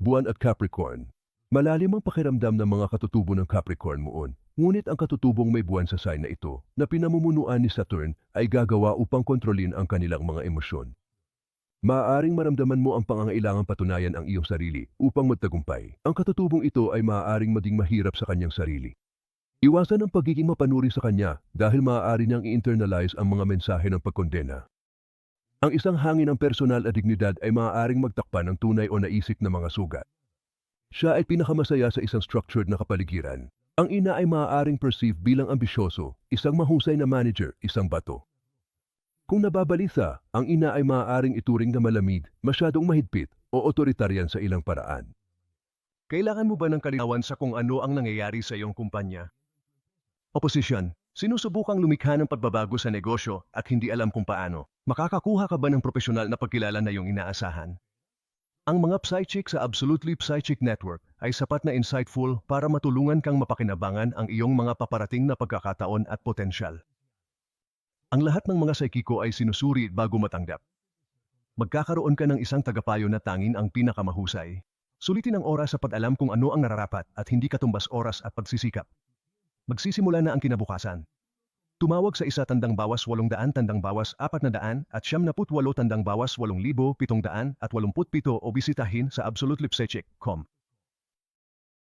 Buwan at Capricorn. Malalim ang pakiramdam ng mga katutubo ng Capricorn moon. Ngunit ang katutubong may buwan sa sign na ito na pinamumunuan ni Saturn ay gagawa upang kontrolin ang kanilang mga emosyon. Maaaring maramdaman mo ang pangangailangang patunayan ang iyong sarili upang magtagumpay. Ang katutubong ito ay maaaring maging mahirap sa kanyang sarili. Iwasan ang pagiging mapanuri sa kanya dahil maaari niyang i-internalize ang mga mensahe ng pagkondena. Ang isang hangin ng personal at dignidad ay maaaring magtakpan ng tunay o naisik na mga sugat. Siya ay pinakamasaya sa isang structured na kapaligiran. Ang ina ay maaaring perceive bilang ambisyoso, isang mahusay na manager, isang bato. Kung nababalisa, ang ina ay maaaring ituring na malamig, masyadong mahigpit o otoritaryan sa ilang paraan. Kailangan mo ba ng kalinawan sa kung ano ang nangyayari sa iyong kumpanya? Oposisyon, sinusubukang lumikha ng pagbabago sa negosyo at hindi alam kung paano. Makakakuha ka ba ng profesional na pagkilala na iyong inaasahan? Ang mga Psychic sa Absolutely Psychic Network ay sapat na insightful para matulungan kang mapakinabangan ang iyong mga paparating na pagkakataon at potensyal. Ang lahat ng mga psychico ay sinusuri bago matanggap. Magkakaroon ka ng isang tagapayo na tanging ang pinakamahusay. Sulitin ang oras sa pag-alam kung ano ang nararapat at hindi katumbas oras at pagsisikap. Magsisimula na ang kinabukasan. Tumawag sa isa tandang bawas 800 tandang bawas 400 at siyam na putwalo tandang bawas 8,700 at 87 o bisitahin sa absolutelipsechek.com.